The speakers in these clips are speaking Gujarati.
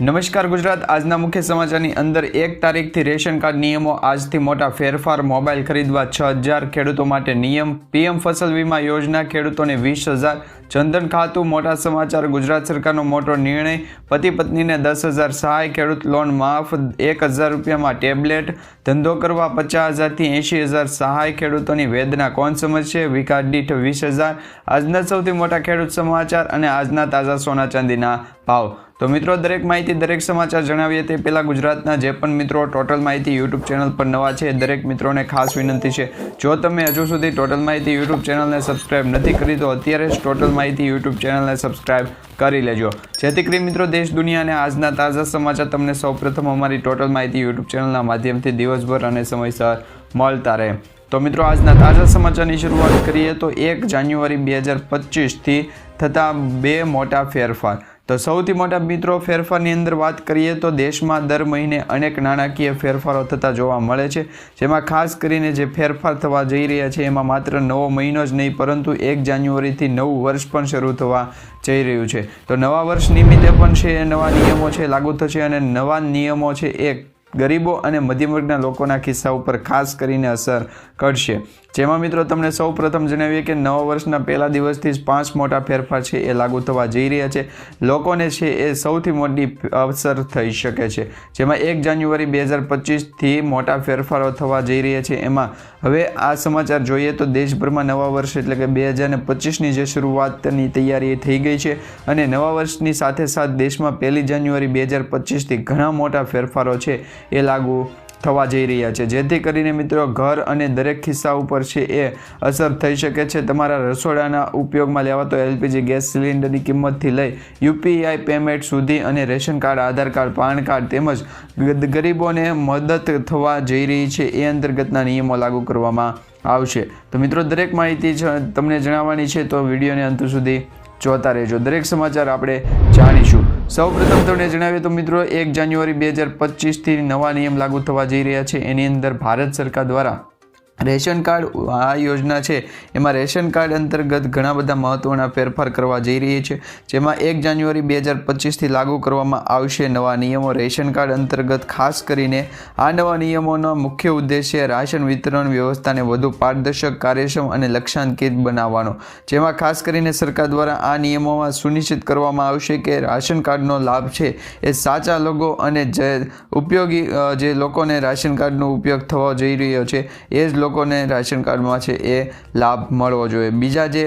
નમસ્કાર ગુજરાત. આજના મુખ્ય સમાચારની અંદર એક તારીખથી રેશન કાર્ડ નિયમો, આજથી મોટા ફેરફાર, મોબાઈલ ખરીદવા છ હજાર ખેડૂતો માટે નિયમ, પીએમ ફસલ વીમા યોજના, ખેડૂતોને વીસ હજાર. જનધન ખાતું, મોટા સમાચાર, ગુજરાત સરકારનો મોટો નિર્ણય, પતિ પત્નીને દસ હજાર સહાય, ખેડૂત લોન માફ, એક હજાર રૂપિયામાં ટેબ્લેટ, ધંધો કરવા પચાસ હજારથી એંશી હજાર સહાય, ખેડૂતોની વેદના કોણ સમજશે? વિકાસ દીઠ વીસ હજાર. આજના સૌથી મોટા ખેડૂત સમાચાર અને આજના તાજા સોના ચાંદીના ભાવ તો મિત્રો, દરેક માહિતી દરેક સમાચાર જણાવીએ તે પહેલાં ગુજરાતના જે પણ મિત્રો ટોટલ માહિતી યુટ્યુબ ચેનલ પર નવા છે, દરેક મિત્રોને ખાસ વિનંતી છે. જો તમે હજુ સુધી ટોટલ માહિતી યુટ્યુબ ચેનલને સબસ્ક્રાઇબ નથી કરી, તો અત્યારે જ ટોટલ માહિતી યુટ્યુબ ચેનલને સબસ્ક્રાઇબ કરી લેજો. જેથી કરી મિત્રો, દેશ, દુનિયા અને આજના તાજા સમાચાર તમને સૌપ્રથમ અમારી ટોટલ માહિતી યુટ્યુબ ચેનલના માધ્યમથી દિવસભર અને સમયસર મળતા રહે. તો મિત્રો, આજના તાજા સમાચારની શરૂઆત કરીએ તો એક જાન્યુઆરી બે હજાર પચીસથી થતા બે મોટા ફેરફાર. તો સૌથી મોટા મિત્રો ફેરફારની અંદર વાત કરીએ તો દેશમાં દર મહિને અનેક નાણાકીય ફેરફારો થતા જોવા મળે છે. જેમાં ખાસ કરીને જે ફેરફાર થવા જઈ રહ્યા છે, એમાં માત્ર નવો મહિનો જ નહીં, પરંતુ એક જાન્યુઆરીથી નવું વર્ષ પણ શરૂ થવા જઈ રહ્યું છે. તો નવા વર્ષ નિમિત્તે પણ છે, એ નવા નિયમો છે, લાગુ થશે અને નવા નિયમો છે એ ગરીબો અને મધ્યમ વર્ગના લોકોના ખિસ્સા ઉપર ખાસ કરીને અસર કરશે. જેમાં મિત્રો તમને સૌ પ્રથમ જણાવીએ કે નવા વર્ષના પહેલા દિવસથી જ પાંચ મોટા ફેરફાર છે એ લાગુ થવા જઈ રહ્યા છે. લોકોને છે એ સૌથી મોટી અસર થઈ શકે છે. જેમાં એક જાન્યુઆરી બે હજાર પચીસથી મોટા ફેરફારો થવા જઈ રહ્યા છે. એમાં હવે આ સમાચાર જોઈએ તો દેશભરમાં નવા વર્ષ એટલે કે બે હજાર પચીસની જે શરૂઆતની તૈયારી થઈ ગઈ છે અને નવા વર્ષની સાથે સાથ દેશમાં પહેલી જાન્યુઆરી બે હજાર પચીસથી ઘણા મોટા ફેરફારો છે એ લાગુ થવા જઈ રહ્યા છે. જેથી કરીને મિત્રો ઘર અને દરેક ખિસ્સા ઉપર છે એ અસર થઈ શકે છે. તમારા રસોડાના ઉપયોગમાં લેવાતો એલપીજી ગેસ સિલિન્ડરની કિંમતથી લઈ યુપીઆઈ પેમેન્ટ સુધી અને ration card, Aadhaar card, PAN card તેમજ ગરીબોને મદદ થવા જઈ રહી છે. એ અંતર્ગતના નિયમો લાગુ કરવામાં આવશે. તો મિત્રો દરેક માહિતી તમને જણાવવાની છે. તો વિડીયોને અંત સુધી જોતા રહેજો. દરેક સમાચાર આપણે જાણીશું. સૌપ્રથમ તમને જણાવીએ તો મિત્રો, એક જાન્યુઆરી બે હજાર પચીસથી નવા નિયમ લાગુ થવા જઈ રહ્યા છે. એની અંદર ભારત સરકાર દ્વારા રેશન કાર્ડ, આ યોજના છે. એમાં રેશન કાર્ડ અંતર્ગત ઘણા બધા મહત્ત્વના ફેરફાર કરવા જઈ રહી છે. જેમાં એક જાન્યુઆરી બે હજાર પચીસથી લાગુ કરવામાં આવશે નવા નિયમો રેશન કાર્ડ અંતર્ગત, ખાસ કરીને આ નવા નિયમોનો મુખ્ય ઉદ્દેશ્ય રાશન વિતરણ વ્યવસ્થાને વધુ પારદર્શક, કાર્યક્ષમ અને લક્ષ્યાંકિત બનાવવાનો. જેમાં ખાસ કરીને સરકાર દ્વારા આ નિયમોમાં સુનિશ્ચિત કરવામાં આવશે કે રાશન કાર્ડનો લાભ છે એ સાચા લોકો અને જે ઉપયોગી જે લોકોને રાશન કાર્ડનો ઉપયોગ થવા જઈ રહ્યો છે, એ જ લોકોને રાશન કાર્ડમાં છે એ લાભ મળવો જોઈએ. બીજા જે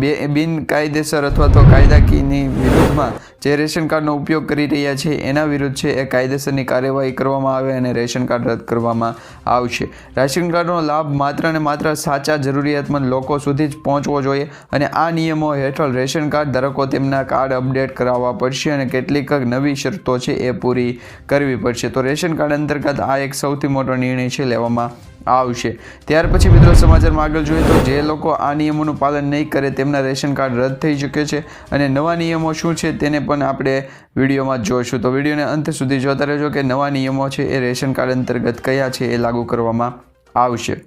બે બિનકાયદેસર અથવા તો કાયદાકીયની વિરુદ્ધમાં જે રેશન કાર્ડનો ઉપયોગ કરી રહ્યા છે, એના વિરુદ્ધ છે એ કાયદેસરની કાર્યવાહી કરવામાં આવે અને રેશન કાર્ડ રદ કરવામાં આવશે. રાશન કાર્ડનો લાભ માત્ર ને માત્ર સાચા જરૂરિયાતમંદ લોકો સુધી જ પહોંચવો જોઈએ અને આ નિયમો હેઠળ રેશન કાર્ડ ધારકો તેમના કાર્ડ અપડેટ કરાવવા પડશે અને કેટલીક નવી શરતો છે એ પૂરી કરવી પડશે. તો રેશન કાર્ડ અંતર્ગત આ એક સૌથી મોટો નિર્ણય છે લેવામાં આવશે. ત્યાર પછી મિત્રો સમાચારમાં આગળ જોઈએ તો જે લોકો આ નિયમોનું પાલન નહીં કરે તેમના રેશન કાર્ડ રદ થઈ શકે છે અને નવા નિયમો શું છે તેને પણ આપણે વિડીયોમાં જોઈશું. તો વિડીયોને અંત સુધી જોતા રહેજો કે નવા નિયમો છે એ રેશન કાર્ડ અંતર્ગત કયા છે એ લાગુ કરવામાં આવશે.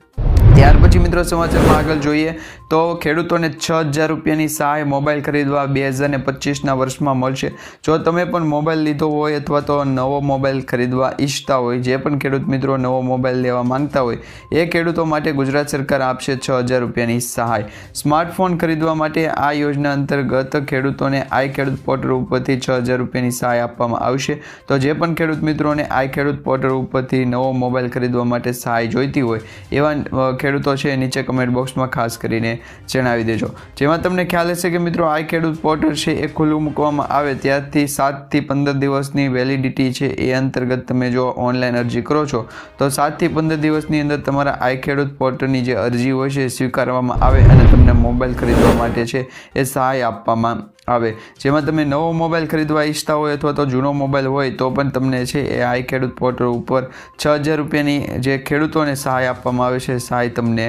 ત્યાર પછી મિત્રો સમાચારમાં આગળ જોઈએ તો ખેડૂતોને છ હજાર રૂપિયાની સહાય મોબાઈલ ખરીદવા બે હજાર પચીસના વર્ષમાં મળશે. જો તમે પણ મોબાઈલ લીધો હોય અથવા તો નવો મોબાઈલ ખરીદવા ઈચ્છતા હોય, જે પણ ખેડૂત મિત્રો નવો મોબાઈલ લેવા માંગતા હોય, એ ખેડૂતો માટે ગુજરાત સરકાર આપશે છ હજાર રૂપિયાની સહાય. સ્માર્ટફોન ખરીદવા માટે આ યોજના અંતર્ગત ખેડૂતોને આઈ ખેડૂત પોર્ટલ ઉપરથી છ હજાર રૂપિયાની સહાય આપવામાં આવશે. તો જે પણ ખેડૂત મિત્રોને આઈ ખેડૂત પોર્ટલ ઉપરથી નવો મોબાઈલ ખરીદવા માટે સહાય જોઈતી હોય, એવા ખેડૂતો છે નીચે કમેન્ટ બોક્સમાં ખાસ કરીને જણાવી દેજો. જેમાં તમને ખ્યાલ હશે કે મિત્રો, આ ખેડૂત પોર્ટલ છે એ ખુલ્લું મૂકવામાં આવે ત્યારથી સાતથી પંદર દિવસની વેલિડિટી છે એ અંતર્ગત તમે જો ઓનલાઈન અરજી કરો છો, તો સાતથી પંદર દિવસની અંદર તમારા આઈ ખેડૂત પોર્ટલની જે અરજી હોય છે એ સ્વીકારવામાં આવે અને તમને મોબાઈલ ખરીદવા માટે છે એ સહાય આપવામાં આવે. જેમાં તમે નવો મોબાઈલ ખરીદવા ઈચ્છતા હોય અથવા તો જૂનો મોબાઈલ હોય, તો પણ તમને છે એ આઈ ખેડૂત પોર્ટલ ઉપર છ હજાર રૂપિયાની જે ખેડૂતોને સહાય આપવામાં આવે છે, સહાય તમને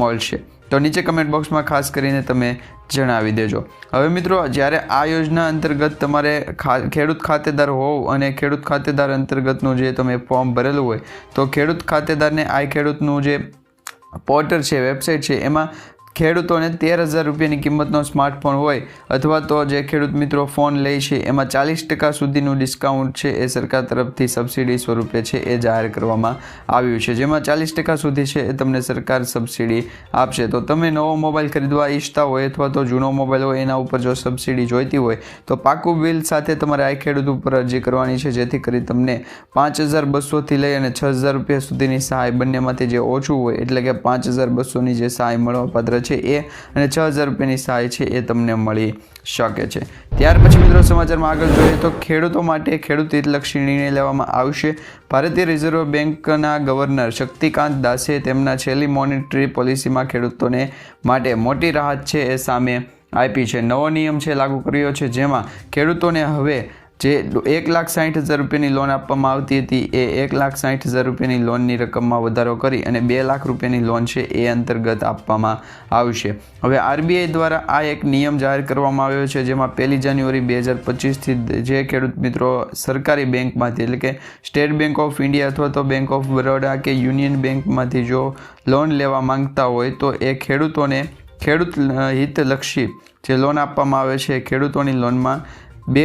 મળશે. તો નીચે કમેન્ટ બોક્સમાં ખાસ કરીને તમે જણાવી દેજો. હવે મિત્રો, જ્યારે આ યોજના અંતર્ગત તમારે ખેડૂત ખાતેદાર હોવ અને ખેડૂત ખાતેદાર અંતર્ગતનું જે તમે ફોર્મ ભરેલું હોય, તો ખેડૂત ખાતેદારને આ ખેડૂતનું જે પોર્ટલ છે, વેબસાઇટ છે, એમાં ખેડૂતોને તેર હજાર રૂપિયાની કિંમતનો સ્માર્ટફોન હોય અથવા તો જે ખેડૂત મિત્રો ફોન લે છે, એમાં ચાલીસ ટકા સુધીનું ડિસ્કાઉન્ટ છે એ સરકાર તરફથી સબસિડી સ્વરૂપે છે એ જાહેર કરવામાં આવ્યું છે. જેમાં ચાલીસ ટકા સુધી છે એ તમને સરકાર સબસિડી આપશે. તો તમે નવો મોબાઈલ ખરીદવા ઈચ્છતા હોય અથવા તો જૂનો મોબાઈલ હોય, એના ઉપર જો સબસિડી જોઈતી હોય, તો પાકું બિલ સાથે તમારે આ ખેડૂત ઉપર અરજી કરવાની છે, જેથી કરી તમને પાંચ હજાર બસોથી લઈ અને છ હજાર રૂપિયા સુધીની સહાય બંનેમાંથી જે ઓછું હોય, એટલે કે પાંચ હજાર બસોની જે સહાય મળવાપાત્ર છે એ અને છ હજાર રૂપિયાની સહાય છે એ તમને મળી શકે છે. ત્યાર પછી મિત્રો સમાચારમાં આગળ જોઈએ તો ખેડૂતો માટે ખેડૂત હિતલક્ષી નિર્ણય લેવામાં આવશે. ભારતીય રિઝર્વ બેંકના ગવર્નર શક્તિકાંત દાસે તેમના છેલ્લી મોનિટરી પોલિસીમાં ખેડૂતોને માટે મોટી રાહત છે એ સામે આપી છે. નવો નિયમ છે લાગુ કર્યો છે જેમાં ખેડૂતોને હવે જે એક લાખ સાઠ હજાર રૂપિયાની લોન આપવામાં આવતી હતી, એ એક લાખ સાઠ હજાર રૂપિયાની લોનની રકમમાં વધારો કરી અને બે લાખ રૂપિયાની લોન છે એ અંતર્ગત આપવામાં આવશે. હવે આરબીઆઈ દ્વારા આ એક નિયમ જાહેર કરવામાં આવ્યો છે, જેમાં પહેલી જાન્યુઆરી બે હજાર પચીસથી જે ખેડૂત મિત્રો સરકારી બેંકમાંથી, એટલે કે સ્ટેટ બેંક ઓફ ઇન્ડિયા અથવા તો બેંક ઓફ બરોડા કે યુનિયન બેંકમાંથી જો લોન લેવા માંગતા હોય, તો એ ખેડૂતોને ખેડૂત હિતલક્ષી જે લોન આપવામાં આવે છે ખેડૂતોની લોનમાં બે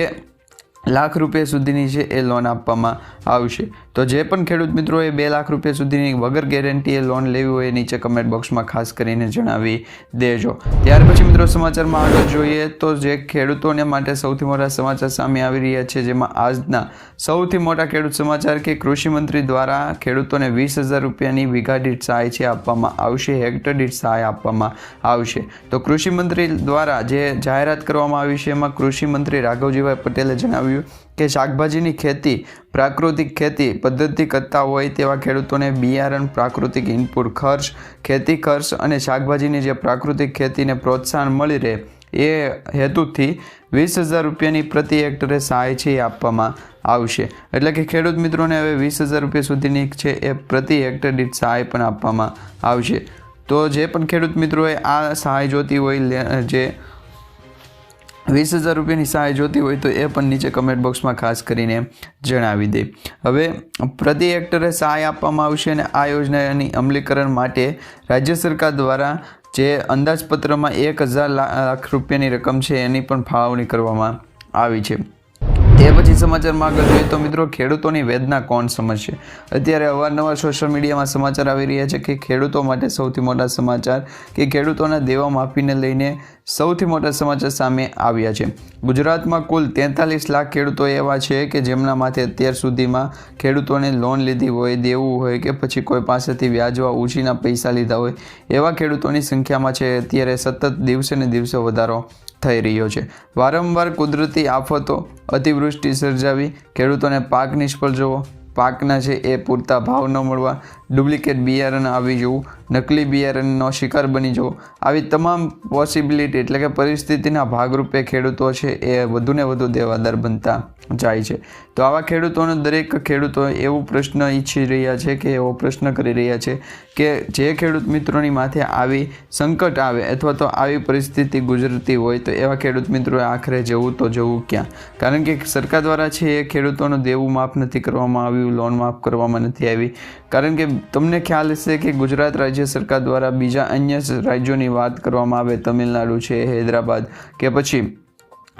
લાખ રૂપિયા સુધીની છે એ લોન આપવામાં આવશે. તો જે પણ ખેડૂત મિત્રોએ બે લાખ રૂપિયા સુધીની વગર ગેરંટીએ લોન લેવી હોય નીચે કમેન્ટ બોક્સમાં ખાસ કરીને જણાવી દેજો. ત્યાર પછી મિત્રો સમાચારમાં આગળ જોઈએ તો જે ખેડૂતોને માટે સૌથી મોટા સમાચાર સામે આવી રહ્યા છે, જેમાં આજના સૌથી મોટા ખેડૂત સમાચાર કે કૃષિમંત્રી દ્વારા ખેડૂતોને વીસ હજાર રૂપિયાની વીઘા દીઠ સહાય છે આપવામાં આવશે, હેક્ટર દીઠ સહાય આપવામાં આવશે. તો કૃષિમંત્રી દ્વારા જે જાહેરાત કરવામાં આવી છે, એમાં કૃષિમંત્રી રાઘવજીભાઈ પટેલે જણાવ્યું કે શાકભાજીની ખેતી પ્રાકૃતિક ખેતી પદ્ધતિ કરતા હોય તેવા ખેડૂતોને બિયારણ, પ્રાકૃતિક ઇનપુટ ખર્ચ, ખેતી ખર્ચ અને શાકભાજીની જે પ્રાકૃતિક ખેતીને પ્રોત્સાહન મળી રહે એ હેતુથી વીસ હજાર રૂપિયાની પ્રતિ હેક્ટરે સહાય છે આપવામાં આવશે. એટલે કે ખેડૂત મિત્રોને હવે વીસ હજાર રૂપિયા સુધીની છે એ પ્રતિ હેક્ટર દીઠ સહાય પણ આપવામાં આવશે. તો જે પણ ખેડૂત મિત્રોએ આ સહાય જોતી હોય જે વીસ હજાર રૂપિયાની સહાય જોતી હોય તો એ પણ નીચે કમેન્ટ બોક્સમાં ખાસ કરીને જણાવી દે. હવે, પ્રતિ હેક્ટરે સહાય આપવામાં આવશે અને આ યોજનાની અમલીકરણ માટે રાજ્ય સરકાર દ્વારા જે અંદાજપત્રમાં એક હજાર લાખ રૂપિયાની રકમ છે એની પણ ફાળવણી કરવામાં આવી છે. તે પછી સમાચારમાં આગળ જોઈએ તો મિત્રો, ખેડૂતોની વેદના કોણ સમજશે? અત્યારે અવારનવાર સોશિયલ મીડિયામાં સમાચાર આવી રહ્યા છે કે ખેડૂતો માટે સૌથી મોટા સમાચાર કે ખેડૂતોના દેવા માફીને લઈને સૌથી મોટા સમાચાર સામે આવ્યા છે. ગુજરાતમાં કુલ તેતાલીસ લાખ ખેડૂતો એવા છે કે જેમના માથે અત્યાર સુધીમાં ખેડૂતોને લોન લીધી હોય, દેવું હોય કે પછી કોઈ પાસેથી વ્યાજવા ઉછીના પૈસા લીધા હોય એવા ખેડૂતોની સંખ્યામાં છે. અત્યારે સતત દિવસે ને દિવસે વધારો થઈ રહ્યો છે. વારંવાર કુદરતી આફતો અતિવૃષ્ટિ સર્જાવી ખેડૂતોને પાક નિષ્ફળ જવો. પાકના છે એ પૂરતા ભાવ ન મળવા ડુપ્લિકેટ બિયારણ આવી જવું, નકલી બિયારણનો શિકાર બની જવો. આવી તમામ પોસિબિલિટી એટલે કે પરિસ્થિતિના ભાગરૂપે ખેડૂતો છે એ વધુને વધુ દેવાદાર બનતા જાય છે. તો આવા ખેડૂતોનો દરેક ખેડૂતો એવું પ્રશ્ન ઈચ્છી રહ્યા છે કે એવો પ્રશ્ન કરી રહ્યા છે કે જે ખેડૂત મિત્રોની માથે આવી સંકટ આવે અથવા તો આવી પરિસ્થિતિ ગુજરતી હોય તો એવા ખેડૂત મિત્રોએ આખરે જવું તો જવું ક્યાં? કારણ કે સરકાર દ્વારા છે એ ખેડૂતોનું દેવું માફ નથી કરવામાં આવ્યું. લોન માફ કરવામાં નથી આવી. કારણ કે તમને ખ્યાલ હશે કે ગુજરાત રાજ્ય સરકાર દ્વારા બીજા અન્ય રાજ્યોની વાત કરવામાં આવે, તમિલનાડુ છે, હૈદરાબાદ, કે પછી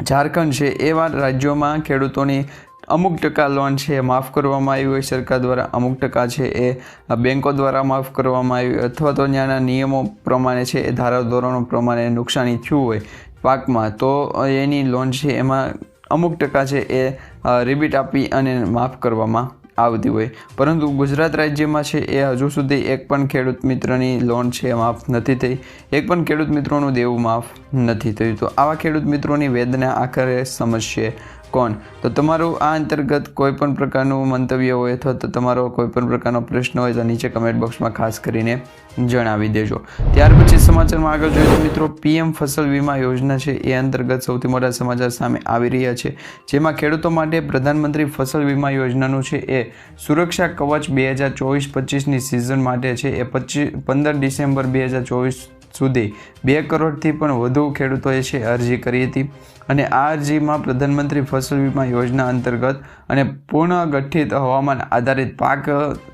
ઝારખંડ છે, એવા રાજ્યોમાં ખેડૂતોની અમુક ટકા લોન છે એ માફ કરવામાં આવી હોય, સરકાર દ્વારા અમુક ટકા છે, એ બેન્કો દ્વારા માફ કરવામાં આવી, અથવા તો ત્યાંના નિયમો પ્રમાણે છે, એ ધારાધોરણો પ્રમાણે નુકસાની થયું હોય પાકમાં, તો એની લોન છે, એમાં અમુક ટકા છે, એ રિબીટ આપી અને માફ કરવામાં આવતી હોય. પરંતુ ગુજરાત રાજ્યમાં છે એ હજુ સુધી એક પણ ખેડૂત મિત્રની લોન છે માફ નથી થઈ. એક પણ ખેડૂત મિત્રોનું દેવું માફ નથી થયું. તો આવા ખેડૂત મિત્રોની વેદના આખરે સમજશે. કોણ? તો તમારું આ અંતર્ગત કોઈ પણ પ્રકારનું મંતવ્ય હોય અથવા તો તમારો કોઈ પણ પ્રકારનો પ્રશ્ન હોય તો નીચે કમેન્ટ બોક્સમાં ખાસ કરીને જણાવી દેજો. ત્યાર પછી સમાચારમાં આગળ જોઈએ તો મિત્રો, પીએમ ફસલ વીમા યોજના છે એ અંતર્ગત સૌથી મોટા સમાચાર સામે આવી રહ્યા છે. જેમાં ખેડૂતો માટે પ્રધાનમંત્રી ફસલ વીમા યોજનાનું છે એ સુરક્ષા કવચ બે હજાર ચોવીસ પચીસની સિઝન માટે છે એ પચીસ પંદર ડિસેમ્બર બે હજાર ચોવીસ સુધી બે કરોડથી પણ વધુ ખેડૂતોએ છે અરજી કરી હતી. અને આ અરજીમાં પ્રધાનમંત્રી ફસલ વીમા યોજના અંતર્ગત અને પુનઃગઠિત હવામાન આધારિત પાક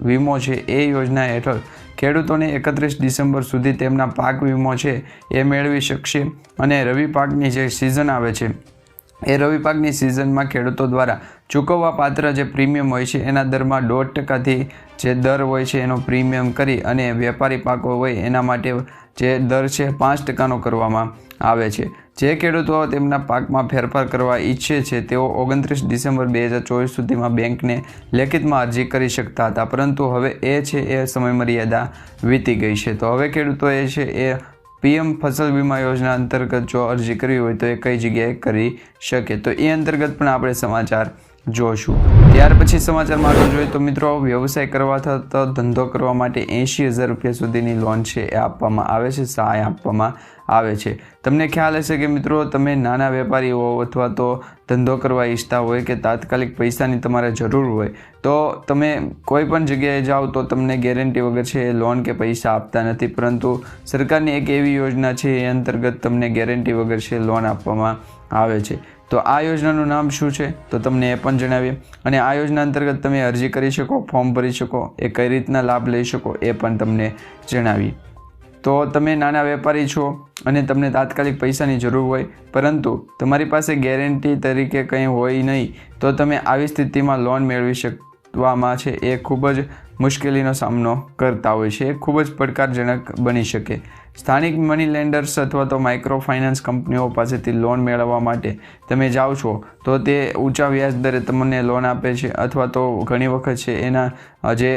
વીમો છે એ યોજના હેઠળ ખેડૂતોને એકત્રીસ ડિસેમ્બર સુધી તેમના પાક વીમો છે એ મેળવી શકશે અને રવિ પાકની જે સિઝન આવે છે, એ રવિ પાકની સિઝનમાં ખેડૂતો દ્વારા ચૂકવવા પાત્ર જે પ્રીમિયમ હોય છે એના દરમાં દોઢ ટકાથી જે દર હોય છે એનો પ્રીમિયમ કરી અને વેપારી પાકો હોય એના માટે જે દર છે પાંચ ટકાનો કરવામાં આવે છે. જે ખેડૂતો તેમના પાકમાં ફેરફાર કરવા ઈચ્છે છે, તેઓ ઓગણત્રીસ ડિસેમ્બર બે હજાર ચોવીસ સુધીમાં બેંકને લેખિતમાં અરજી કરી શકતા હતા, પરંતુ હવે એ છે એ સમયમર્યાદા વીતી ગઈ છે. તો હવે ખેડૂતોએ છે એ પીએમ ફસલ વીમા યોજના અંતર્ગત જો અરજી કરવી હોય તો એ કઈ જગ્યાએ કરી શકે? તો એ અંતર્ગત પણ આપણે સમાચાર જોશું. ત્યાર પછી સમાચારમાં આગળ જોઈએ તો મિત્રો, વ્યવસાય કરવા થતો ધંધો કરવા માટે એંશી હજાર રૂપિયા સુધીની લોન છે એ આપવામાં આવે છે, સહાય આપવામાં આવે છે. તમને ખ્યાલ હશે કે મિત્રો, તમે નાના વેપારી હો અથવા તો ધંધો કરવા ઈચ્છતા હોય કે તાત્કાલિક પૈસાની તમારે જરૂર હોય, તો તમે કોઈ પણ જગ્યાએ જાઓ તો તમને ગેરંટી વગર છે લોન કે પૈસા આપતા નથી. પરંતુ સરકારની એક એવી યોજના છે એ અંતર્ગત તમને ગેરંટી વગર છે લોન આપવામાં આવે છે. તો આ યોજનાનું નામ શું છે? તો તમને એ પણ જણાવીએ. અને આ યોજના અંતર્ગત તમે અરજી કરી શકો, ફોર્મ ભરી શકો, એ કઈ રીતના લાભ લઈ શકો એ પણ તમને જણાવીએ. તો તમે નાના વેપારી છો અને તમને તાત્કાલિક પૈસાની જરૂર હોય, પરંતુ તમારી પાસે ગેરંટી તરીકે કંઈ હોય નહીં, તો તમે આવી સ્થિતિમાં લોન મેળવી શકવામાં છે. એ ખૂબ જ મુશ્કેલીનો સામનો કરતા હોય છે. એ ખૂબ જ પડકારજનક બની શકે. સ્થાનિક મની લેન્ડર્સ અથવા તો માઇક્રો ફાઇનાન્સ કંપનીઓ પાસેથી લોન મેળવવા માટે તમે જાઓ છો, તો તે ઊંચા વ્યાજ દરે તમને લોન આપે છે અથવા તો ઘણી વખત છે એના જે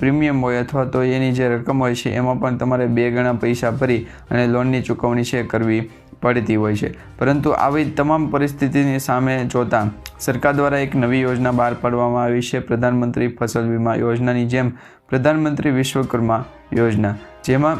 પ્રીમિયમ હોય અથવા તો એની જે રકમ હોય છે એમાં પણ તમારે બે ગણા પૈસા ભરી અને લોનની ચૂકવણી છે કરવી પડતી હોય છે. પરંતુ આવી તમામ પરિસ્થિતિની સામે જોતા સરકાર દ્વારા એક નવી યોજના બહાર પાડવામાં આવી છે, પ્રધાનમંત્રી ફસલ વીમા યોજનાની જેમ પ્રધાનમંત્રી વિશ્વકર્મા યોજના, જેમાં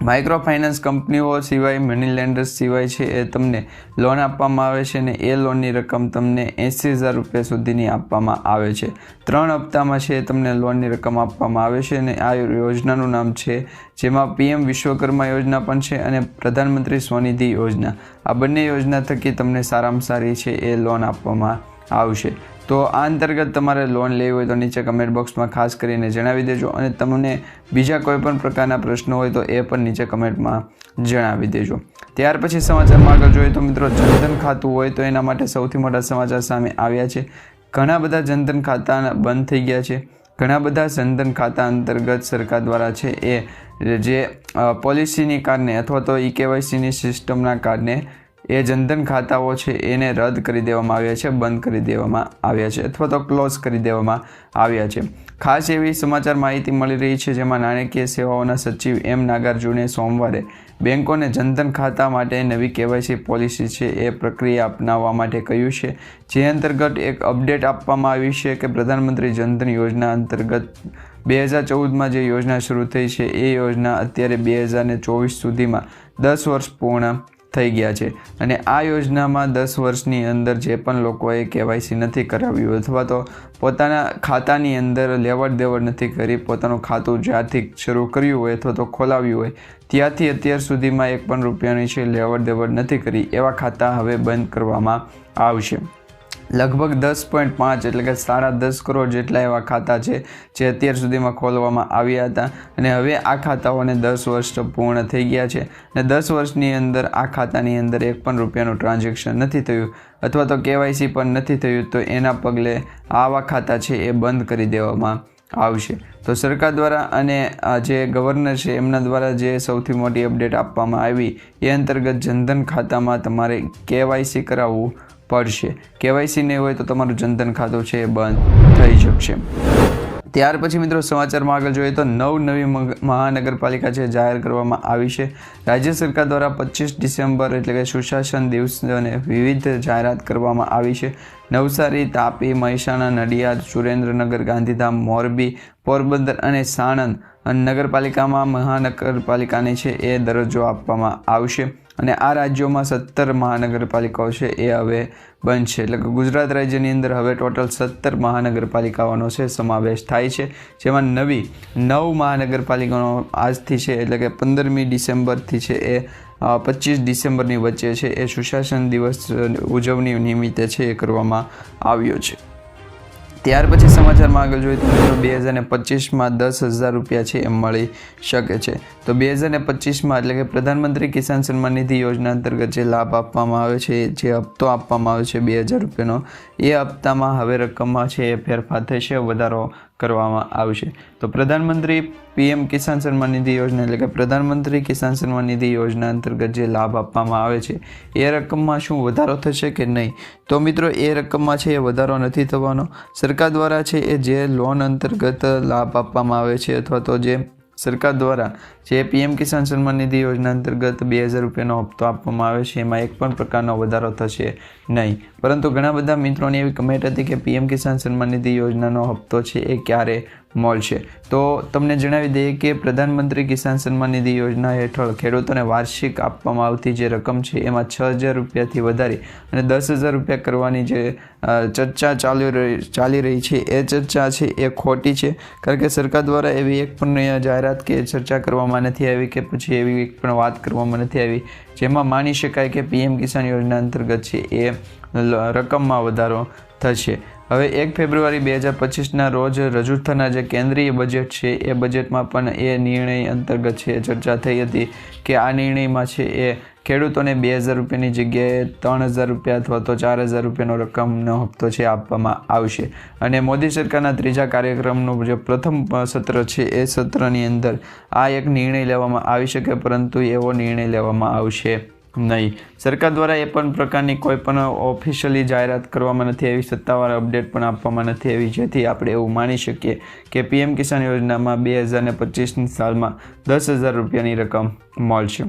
માઇક્રો ફાઇનાન્સ કંપનીઓ સિવાય મની લેન્ડર્સ સિવાય છે એ તમને લોન આપવામાં આવે છે અને એ લોનની રકમ તમને એંસી હજાર રૂપિયા સુધીની આપવામાં આવે છે. ત્રણ હપ્તામાં છે તમને લોનની રકમ આપવામાં આવે છે અને આ યોજનાનું નામ છે, જેમાં પીએમ વિશ્વકર્મા યોજના પણ છે અને પ્રધાનમંત્રી સ્વનિધિ યોજના. આ બંને યોજના થકી તમને સારામાં સારી છે એ લોન આપવામાં આવશે. તો આ અંતર્ગત તમારે લોન લેવી હોય તો નીચે કમેન્ટ બોક્સમાં ખાસ કરીને જણાવી દેજો અને તમને બીજા કોઈ પણ પ્રકારના પ્રશ્નો હોય તો એ પણ નીચે કમેન્ટમાં જણાવી દેજો. ત્યાર પછી સમાચારમાં આગળ જોઈએ તો મિત્રો જનધન ખાતું હોય તો એના માટે સૌથી મોટા સમાચાર સામે આવ્યા છે. ઘણા બધા જનધન ખાતા બંધ થઈ ગયા છે. ઘણા બધા જનધન ખાતા અંતર્ગત સરકાર દ્વારા છે એ જે પોલિસીની કારણે અથવા તો ઈ કેવાયસીની સિસ્ટમના કારણે એ જનધન ખાતાઓ છે, એને રદ કરી દેવામાં આવ્યા છે, બંધ કરી દેવામાં આવ્યા છે અથવા તો ક્લોઝ કરી દેવામાં આવ્યા છે. ખાસ એવી સમાચાર માહિતી મળી રહી છે જેમાં નાણાકીય સેવાઓના સચિવ એમ નાગાર્જુને સોમવારે બેંકોને જનધન ખાતા માટે નવી કેવાયસી પોલિસી છે એ પ્રક્રિયા અપનાવવા માટે કહ્યું છે, જે અંતર્ગત એક અપડેટ આપવામાં આવી છે કે પ્રધાનમંત્રી જનધન યોજના અંતર્ગત બે હજાર ચૌદમાં જે યોજના શરૂ થઈ છે, એ યોજના અત્યારે બે હજાર ચોવીસ સુધીમાં દસ વર્ષ પૂર્ણ થઈ ગયા છે. અને આ યોજનામાં દસ વર્ષની અંદર જે પણ લોકોએ કેવાયસી નથી કરાવ્યું અથવા તો પોતાના ખાતાની અંદર લેવડ દેવડ નથી કરી, પોતાનું ખાતું જ્યાંથી શરૂ કર્યું હોય અથવા તો ખોલાવ્યું હોય, ત્યાંથી અત્યાર સુધીમાં એક પણ રૂપિયાની છે લેવડ દેવડ નથી કરી, એવા ખાતા હવે બંધ કરવામાં આવશે. લગભગ દસ પોઈન્ટ પાંચ એટલે કે સાડા દસ કરોડ જેટલા એવા ખાતા છે જે અત્યાર સુધીમાં ખોલવામાં આવ્યા હતા. અને હવે આ ખાતાઓને દસ વર્ષ પૂર્ણ થઈ ગયા છે. અને દસ વર્ષની અંદર આ ખાતાની અંદર એક પણ રૂપિયાનું ટ્રાન્ઝેક્શન નથી થયું અથવા તો કેવાયસી પણ નથી થયું તો એના પગલે આવા ખાતા છે એ બંધ કરી દેવામાં આવશે. તો સરકાર દ્વારા અને જે ગવર્નર છે એમના દ્વારા જે સૌથી મોટી અપડેટ આપવામાં આવી એ અંતર્ગત જનધન ખાતામાં તમારે કેવાયસી કરાવવું પડશે. કેવાયસી નહીં હોય તો તમારું જનધન ખાતું છે એ બંધ થઈ શકશે. ત્યાર પછી મિત્રો સમાચારમાં આગળ જોઈએ તો નવ નવી મહાનગરપાલિકા છે જાહેર કરવામાં આવી છે. રાજ્ય સરકાર દ્વારા પચીસ ડિસેમ્બર એટલે કે સુશાસન દિવસને વિવિધ જાહેરાત કરવામાં આવી છે. નવસારી, તાપી, મહેસાણા, નડિયાદ, સુરેન્દ્રનગર, ગાંધીધામ, મોરબી, પોરબંદર અને સાણંદ નગરપાલિકામાં મહાનગરપાલિકાને છે એ દરજ્જો આપવામાં આવશે. અને આ રાજ્યોમાં સત્તર મહાનગરપાલિકાઓ છે, એ હવે બનશે. એટલે કે ગુજરાત રાજ્યની અંદર હવે ટોટલ સત્તર મહાનગરપાલિકાઓનો છે, સમાવેશ થાય છે. જેમાં નવી નવ મહાનગરપાલિકાનો આજથી છે, એટલે કે પંદરમી ડિસેમ્બરથી છે, એ પચીસ ડિસેમ્બરની વચ્ચે છે, એ સુશાસન દિવસ ઉજવણી નિમિત્તે છે, એ કરવામાં આવ્યો છે. ત્યાર પછી સમાચારમાં આગળ જોઈએ તો બે હજાર ને પચીસમાં દસ હજાર રૂપિયા છે એ મળી શકે છે. તો બે હજાર ને પચીસમાં એટલે કે પ્રધાનમંત્રી કિસાન સન્માન નિધિ યોજના અંતર્ગત જે લાભ આપવામાં આવે છે, જે હપ્તો આપવામાં આવે છે બે હજાર રૂપિયાનો, એ હપ્તામાં હવે રકમમાં છે એ ફેરફાર થશે. વધારો કરવામાં આવશે તો પ્રધાનમંત્રી પીએમ કિસાન સન્માન નિધિ યોજના એટલે કે પ્રધાનમંત્રી કિસાન સન્માન નિધિ યોજના અંતર્ગત જે લાભ આપવામાં આવે છે, એ રકમમાં શું વધારો થશે કે નહીં? તો મિત્રો, એ રકમમાં છે એ વધારો નથી થવાનો. સરકાર દ્વારા છે એ જે લોન અંતર્ગત લાભ આપવામાં આવે છે અથવા તો જે સરકાર દ્વારા જે પીએમ કિસાન સન્માન નિધિ યોજના અંતર્ગત બે હજાર રૂપિયાનો હપ્તો આપવામાં આવે છે, એમાં એક પણ પ્રકારનો વધારો થશે નહીં. પરંતુ ઘણા બધા મિત્રોની એવી કમેન્ટ હતી કે પીએમ કિસાન સન્માન નિધિ યોજનાનો હપ્તો છે એ ક્યારે મળશે. તો તમને જણાવી દઈએ કે પ્રધાનમંત્રી કિસાન સન્માન નિધિ યોજના હેઠળ ખેડૂતોને વાર્ષિક આપવામાં આવતી જે રકમ છે, એમાં છ હજાર રૂપિયાથી વધારી અને દસ હજાર રૂપિયા કરવાની જે ચર્ચા ચાલી રહી ચાલી રહી છે, એ ચર્ચા છે, એ ખોટી છે. કારણ કે સરકાર દ્વારા એવી એક પણ જાહેરાત કે ચર્ચા કરવામાં નથી આવી કે પછી એવી એક પણ વાત કરવામાં નથી આવી, જેમાં માની શકાય કે પીએમ કિસાન યોજના અંતર્ગત છે, એ રકમમાં વધારો થશે. હવે એક ફેબ્રુઆરી બે હજાર પચીસના રોજ રજૂ થનાર જે કેન્દ્રીય બજેટ છે, એ બજેટમાં પણ એ નિર્ણય અંતર્ગત છે, ચર્ચા થઈ હતી કે આ નિર્ણયમાં છે એ ખેડૂતોને બે હજાર રૂપિયાની જગ્યાએ ત્રણ હજાર રૂપિયા અથવા તો ચાર હજાર રૂપિયાનો રકમનો હપ્તો છે, આપવામાં આવશે. અને મોદી સરકારના ત્રીજા કાર્યક્રમનું જે પ્રથમ સત્ર છે, એ સત્રની અંદર આ એક નિર્ણય લેવામાં આવી શકે, પરંતુ એવો નિર્ણય લેવામાં આવશે નહીં. સરકાર દ્વારા એ પણ પ્રકારની કોઈ પણ ઓફિશિયલી જાહેરાત કરવામાં નથી આવી, સત્તાવાર અપડેટ પણ આપવામાં નથી આવી. જેથી આપણે એવું માની શકીએ કે પીએમ કિસાન યોજનામાં બે હજાર ને પચીસની સાલમાં દસ હજાર રૂપિયાની રકમ મળશે.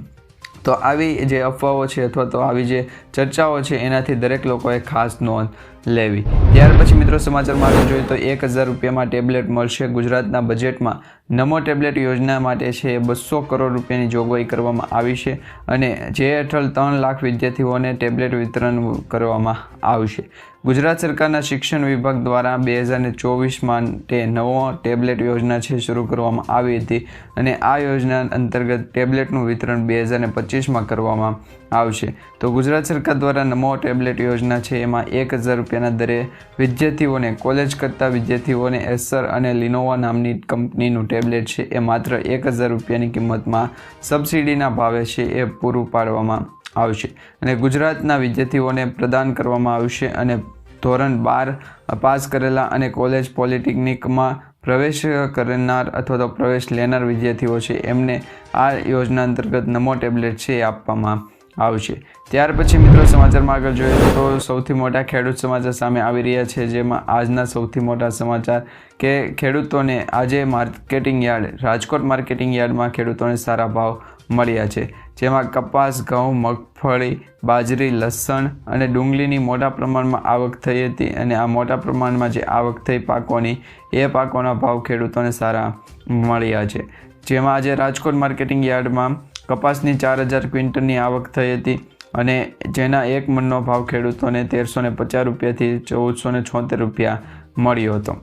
તો આવી જે અફવાઓ છે અથવા તો આવી જે ચર્ચાઓ છે, એનાથી દરેક લોકોએ ખાસ નોંધ લેવી. ત્યાર પછી મિત્રો સમાચારમાં આગળ જોઈએ તો એક હજાર રૂપિયામાં ટેબ્લેટ મળશે. ગુજરાતના બજેટમાં નમો ટેબ્લેટ યોજના માટે છે, બસો કરોડ રૂપિયાની જોગવાઈ કરવામાં આવી છે અને જે હેઠળ ત્રણ લાખ વિદ્યાર્થીઓને ટેબ્લેટ વિતરણ કરવામાં આવશે. ગુજરાત સરકારના શિક્ષણ વિભાગ દ્વારા બે હજાર ચોવીસ માટે નવો ટેબ્લેટ યોજના છે, શરૂ કરવામાં આવી હતી અને આ યોજના અંતર્ગત ટેબ્લેટનું વિતરણ બે હજાર પચીસમાં કરવામાં આવશે. તો ગુજરાત સરકાર દ્વારા નમો ટેબ્લેટ યોજના છે. એમાં એક હજાર રૂપિયાના દરે વિદ્યાર્થીઓને કોલેજ કરતા વિદ્યાર્થીઓને એસર અને લિનોવા નામની કંપનીનું ટેબ્લેટ છે. એ માત્ર એક હજાર રૂપિયાની કિંમતમાં સબસિડીના ભાવે છે એ પૂરું પાડવામાં આવશે અને ગુજરાતના વિદ્યાર્થીઓને પ્રદાન કરવામાં આવશે અને ધોરણ બાર પાસ કરેલા અને કોલેજ પોલિટેકનિકમાં પ્રવેશ કરનાર અથવા તો પ્રવેશ લેનાર વિદ્યાર્થીઓ છે. એમને આ યોજના અંતર્ગત નમો ટેબ્લેટ છે એ આપવામાં આવશે ત્યાર પછી મિત્રો સમાચારમાં આગળ જોઈએ તો સૌથી મોટા ખેડૂત સમાચાર સામે આવી રહ્યા છે, જેમાં આજના સૌથી મોટા સમાચાર કે ખેડૂતોને આજે માર્કેટિંગ યાર્ડ, રાજકોટ માર્કેટિંગ યાર્ડમાં ખેડૂતોને સારા ભાવ મળ્યા છે. જેમાં કપાસ, ઘઉં, મગફળી, બાજરી, લસણ અને ડુંગળીની મોટા પ્રમાણમાં આવક થઈ હતી અને આ મોટા પ્રમાણમાં જે આવક થઈ પાકોની, એ પાકોના ભાવ ખેડૂતોને સારા મળ્યા છે. જેમાં આજે રાજકોટ માર્કેટિંગ યાર્ડમાં કપાસની ચાર હજાર ક્વિન્ટલની આવક થઈ હતી અને જેના એક મણનો ભાવ ખેડૂતોને તેરસો ને પચાસ રૂપિયાથી ચૌદસો ને છોતેર રૂપિયા મળ્યો હતો.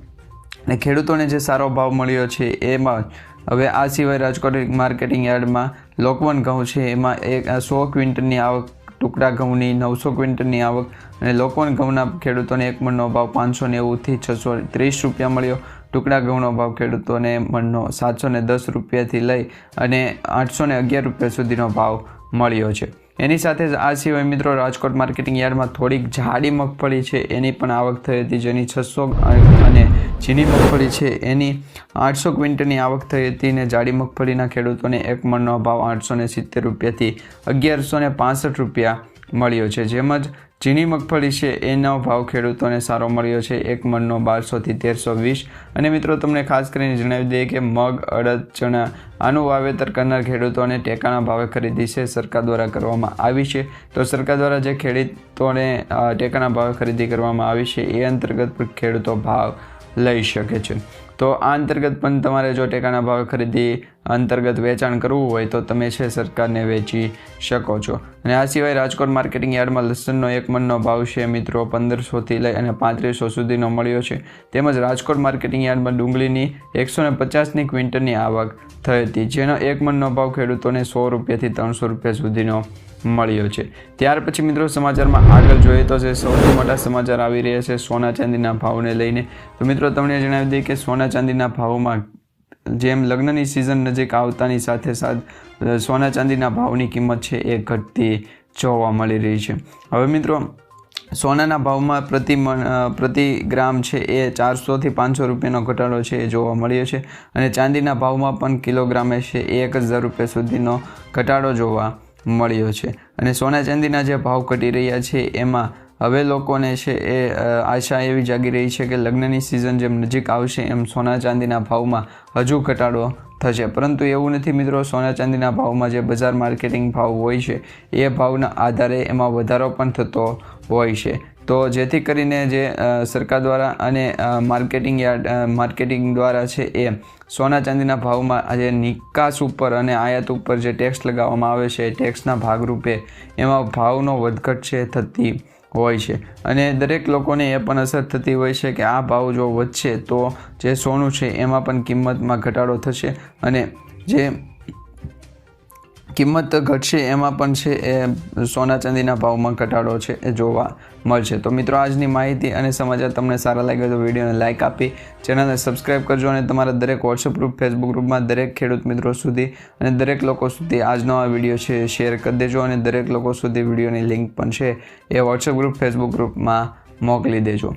અને ખેડૂતોને જે સારો ભાવ મળ્યો છે એમાં હવે આ સિવાય રાજકોટ માર્કેટિંગ યાર્ડમાં લોકવન ઘઉં છે, એમાં એક સો ક્વિન્ટલની આવક, ટુકડા ઘઉંની નવસો ક્વિન્ટલની આવક અને લોકવન ઘઉંના ખેડૂતોને એક મણનો ભાવ પાંચસો નેવુંથી છસો ત્રીસ રૂપિયા મળ્યો. ટુકડા ઘઉંનો ભાવ ખેડૂતોને મણનો સાતસો ને દસ રૂપિયાથી લઈ અને આઠસો ને અગિયાર રૂપિયા સુધીનો ભાવ મળ્યો છે. એની સાથે જ આ સિવાય મિત્રો રાજકોટ માર્કેટિંગ યાર્ડમાં થોડીક જાડી મગફળી છે. એની પણ આવક થઈ હતી જેની છસો અને ઝીણી મગફળી છે. એની આઠસો ક્વિન્ટલની આવક થઈ હતી ને જાડી મગફળીના ખેડૂતોને એક મણનો ભાવ આઠસો ને સિત્તેર રૂપિયાથી અગિયારસો ને પાસઠ રૂપિયા મળ્યો છે. જેમ જ ઝીણી મગફળી છે એનો ભાવ ખેડૂતોને સારો મળ્યો છે. એક મણનો બારસોથી તેરસો વીસ. અને મિત્રો, તમને ખાસ કરીને જણાવી દઈએ કે મગ, અડદ, ચણા આનું વાવેતર કરનાર ખેડૂતોને ટેકાના ભાવે ખરીદી છે, સરકાર દ્વારા કરવામાં આવી છે. તો સરકાર દ્વારા જે ખેડૂતોને ટેકાના ભાવે ખરીદી કરવામાં આવી છે, એ અંતર્ગત ખેડૂતો ભાવ લઈ શકે છે. તો આ અંતર્ગત પણ તમારે જો ટેકાના ભાવે ખરીદી અંતર્ગત વેચાણ કરવું હોય તો તમે છે સરકારને વેચી શકો છો. અને આ સિવાય રાજકોટ માર્કેટિંગ યાર્ડમાં લસણનો એક મનનો ભાવ છે મિત્રો પંદરસોથી લઈ અને પાંત્રીસો સુધીનો મળ્યો છે. તેમજ રાજકોટ માર્કેટિંગ યાર્ડમાં ડુંગળીની એકસો ને પચાસની ક્વિન્ટલની આવક થઈ હતી, જેનો એક મનનો ભાવ ખેડૂતોને સો રૂપિયાથી ત્રણસો રૂપિયા સુધીનો મળ્યો છે. ત્યાર પછી મિત્રો સમાચારમાં આગળ જોઈએ તો જે સૌથી મોટા સમાચાર આવી રહ્યા છે સોના ચાંદીના ભાવને લઈને. તો મિત્રો તમને જણાવી દઈએ કે સોના ચાંદીના ભાવમાં જેમ લગ્નની સિઝન નજીક આવતાની સાથે સાથે સોના ચાંદીના ભાવની કિંમત છે એ ઘટતી જોવા મળી રહી છે. હવે મિત્રો, સોનાના ભાવમાં પ્રતિ પ્રતિ ગ્રામ છે એ ચારસોથી પાંચસો રૂપિયાનો ઘટાડો છે એ જોવા મળ્યો છે અને ચાંદીના ભાવમાં પણ કિલોગ્રામે છે એક હજાર રૂપિયા સુધીનો ઘટાડો જોવા મળ્યો છે. અને સોના ચાંદીના જે ભાવ ઘટી રહ્યા છે એમાં હવે લોકોને છે એ આશા એવી જાગી રહી છે કે લગ્નની સિઝન જેમ નજીક આવશે એમ સોના ચાંદીના ભાવમાં હજુ ઘટાડો થશે. પરંતુ એવું નથી મિત્રો, સોના ચાંદીના ભાવમાં જે બજાર માર્કેટિંગ ભાવ હોય છે, એ ભાવના આધારે એમાં વધારો પણ થતો હોય છે. તો જેથી કરીને જે સરકાર દ્વારા અને માર્કેટિંગ યાર્ડ માર્કેટિંગ દ્વારા છે એ સોના ચાંદીના ભાવમાં જે નિકાસ ઉપર અને આયાત ઉપર જે ટેક્સ લગાવવામાં આવે છે ટેક્સના ભાગરૂપે એમાં ભાવનો વધઘટ છે થતી હોય છે. અને દરેક લોકોને એ પણ અસર થતી હોય છે કે આ ભાવ જો વધશે તો જે સોનું છે એમાં પણ કિંમતમાં ઘટાડો થશે. અને જે કિંમત ઘટશે, એમાં પણ છે એ સોના ચાંદીના ભાવમાં ઘટાડો છે એ જોવા મળશે. તો મિત્રો, આજની માહિતી અને સમાચાર તમને સારા લાગ્યો તો વિડીયોને લાઇક આપી, ચેનલને સબસ્ક્રાઇબ કરજો અને તમારા દરેક વોટ્સઅપ ગ્રુપ ફેસબુક ગ્રુપમાં દરેક ખેડૂત મિત્રો સુધી અને દરેક લોકો સુધી આજનો આ વીડિયો છે શેર કરી દેજો અને દરેક લોકો સુધી વિડીયોની લિંક પણ છે એ વોટ્સઅપ ગ્રુપ ફેસબુક ગ્રુપમાં મોકલી દેજો.